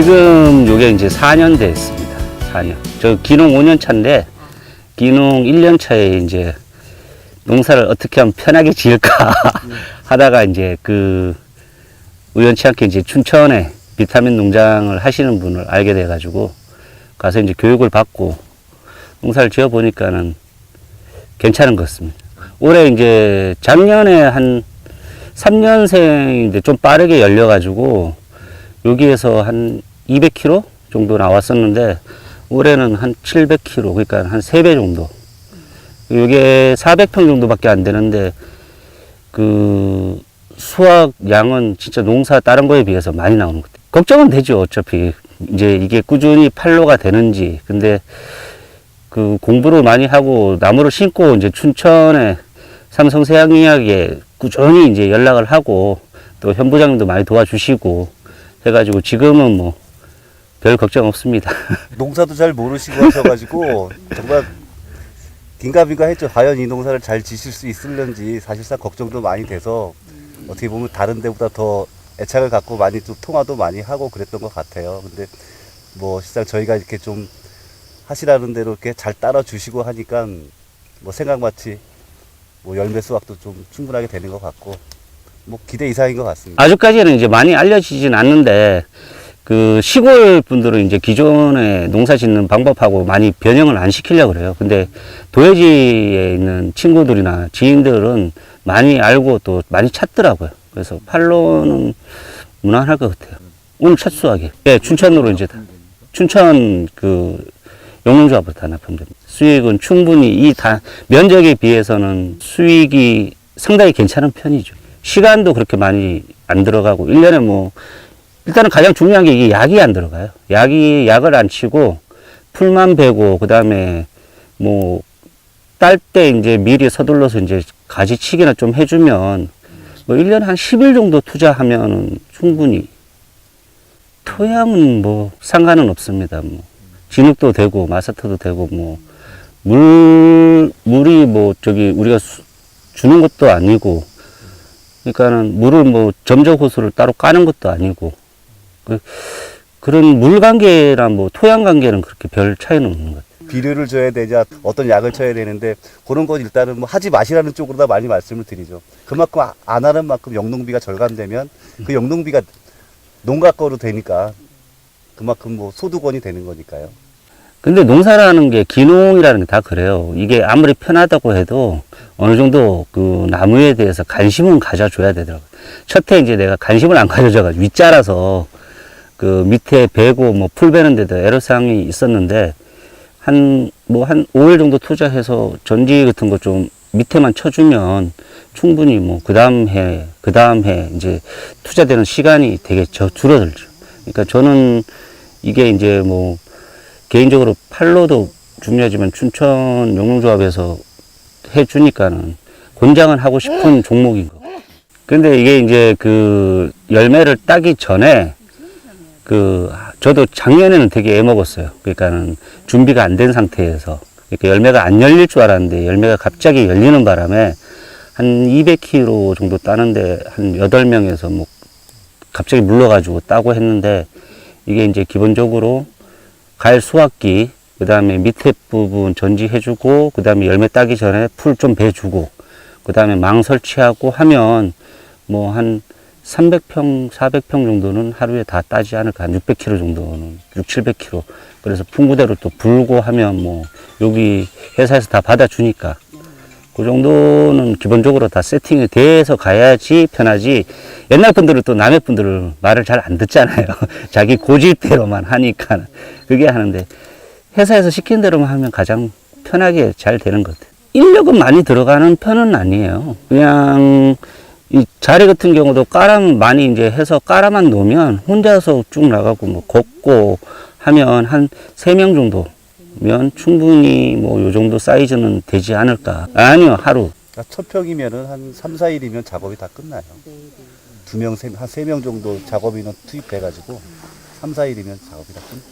지금 요게 이제 4년 됐습니다. 4년. 저 기농 5년 차인데 기농 1년 차에 이제 농사를 어떻게 하면 편하게 지을까 하다가 이제 그 우연치 않게 이제 춘천에 비타민 농장을 하시는 분을 알게 돼 가지고 가서 이제 교육을 받고 농사를 지어 보니까는 괜찮은 것 같습니다. 올해 이제 작년에 한 3년생인데 좀 빠르게 열려가지고 여기에서 한 200kg 정도 나왔었는데 올해는 한 700kg 그러니까 한 3배 정도. 이게 400평 정도밖에 안 되는데 그 수확 양은 진짜 농사 다른 거에 비해서 많이 나오는 것 같아요. 걱정은 되죠 어차피. 이제 이게 꾸준히 팔로가 되는지. 근데 그 공부를 많이 하고 나무를 심고 이제 춘천에 삼성세양의학에 꾸준히 이제 연락을 하고 또 현 부장님도 많이 도와주시고 해가지고 지금은 뭐 별 걱정 없습니다. 농사도 잘 모르시고 하셔가지고 정말 긴가민가 했죠. 과연 이 농사를 잘 지실 수 있을런지 사실상 걱정도 많이 돼서 어떻게 보면 다른 데보다 더 애착을 갖고 많이 좀 통화도 많이 하고 그랬던 것 같아요. 근데 뭐 실상 저희가 이렇게 좀 하시라는 대로 이렇게 잘 따라 주시고 하니까 뭐 생각마치 뭐 열매 수확도 좀 충분하게 되는 것 같고 뭐 기대 이상인 것 같습니다. 아직까지는 이제 많이 알려지진 않는데 그 시골 분들은 이제 기존에 농사 짓는 방법하고 많이 변형을 안 시키려고 그래요. 근데 도해지에 있는 친구들이나 지인들은 많이 알고 또 많이 찾더라고요. 그래서 팔로는 무난할 것 같아요. 오늘 첫 수확이. 예, 춘천으로 이제 다- 춘천 그 영농조합으로 다 납품됩니다. 수익은 충분히 이 다 면적에 비해서는 수익이 상당히 괜찮은 편이죠. 시간도 그렇게 많이 안 들어가고 1년에 뭐 일단은 가장 중요한 게 이게 약이 안 들어가요. 약이 약을 안 치고 풀만 베고 그 다음에 뭐 딸 때 이제 미리 서둘러서 이제 가지치기나 좀 해주면 뭐 1년에 한 10일 정도 투자하면은 충분히 토양은 뭐 상관은 없습니다. 뭐 진흙도 되고 마사토도 되고 뭐 물 물이 뭐 저기 우리가 수- 주는 것도 아니고 그러니까는 물을 뭐 점적 호수를 따로 까는 것도 아니고 그 그런 물 관계랑 뭐 토양 관계는 그렇게 별 차이는 없는 것 같아요. 비료를 줘야 되냐 어떤 약을 쳐야 되는데 그런 건 일단은 뭐 하지 마시라는 쪽으로 다 많이 말씀을 드리죠. 그만큼 아- 안 하는 만큼 영농비가 절감되면 그 영농비가 농가 거로 되니까 그만큼 뭐 소득원이 되는 거니까요. 근데 농사라는 게 기농이라는 게 다 그래요. 이게 아무리 편하다고 해도 어느 정도 그 나무에 대해서 관심은 가져줘야 되더라고요. 첫해 이제 내가 관심을 안 가져줘가지고 윗자라서 그 밑에 베고 뭐 풀 베는 데도 애로사항이 있었는데 한 뭐 한 5일 정도 투자해서 전지 같은 거 좀 밑에만 쳐주면 충분히 뭐 그 다음 해, 그 다음 해 이제 투자되는 시간이 되게 저 줄어들죠. 그러니까 저는 이게 이제 뭐 개인적으로 팔로도 중요하지만 춘천 영농조합에서 해주니까는 권장을 하고 싶은 종목인 거. 근데 이게 이제 그 열매를 따기 전에 그 저도 작년에는 되게 애먹었어요. 그러니까는 준비가 안 된 상태에서 이렇게 열매가 안 열릴 줄 알았는데 열매가 갑자기 열리는 바람에 한 200kg 정도 따는데 한 8명에서 뭐 갑자기 물러가지고 따고 했는데 이게 이제 기본적으로 가을 수확기 그 다음에 밑에 부분 전지해주고 그 다음에 열매 따기 전에 풀 좀 베주고 그 다음에 망 설치하고 하면 뭐한 300평, 400평 정도는 하루에 다 따지 않을까. 한 600kg 정도는, 6, 700kg. 그래서 풍구대로 또 불고 하면 뭐, 여기 회사에서 다 받아주니까. 그 정도는 기본적으로 다 세팅이 돼서 가야지 편하지. 옛날 분들은 또 남의 분들을 말을 잘 안 듣잖아요. 자기 고집대로만 하니까. 그게 하는데, 회사에서 시킨 대로만 하면 가장 편하게 잘 되는 것 같아요. 인력은 많이 들어가는 편은 아니에요. 그냥 이 자리 같은 경우도 까람 많이 이제 해서 까라만 놓으면 혼자서 쭉 나가고 뭐 걷고 하면 한 세 명 정도면 충분히 뭐 요 정도 사이즈는 되지 않을까. 아니요, 하루. 그러니까 첫 평이면은 한 3, 4일이면 작업이 다 끝나요. 두 명, 세, 한세 명 정도 작업인은 투입돼가지고 3, 4일이면 작업이 다 끝.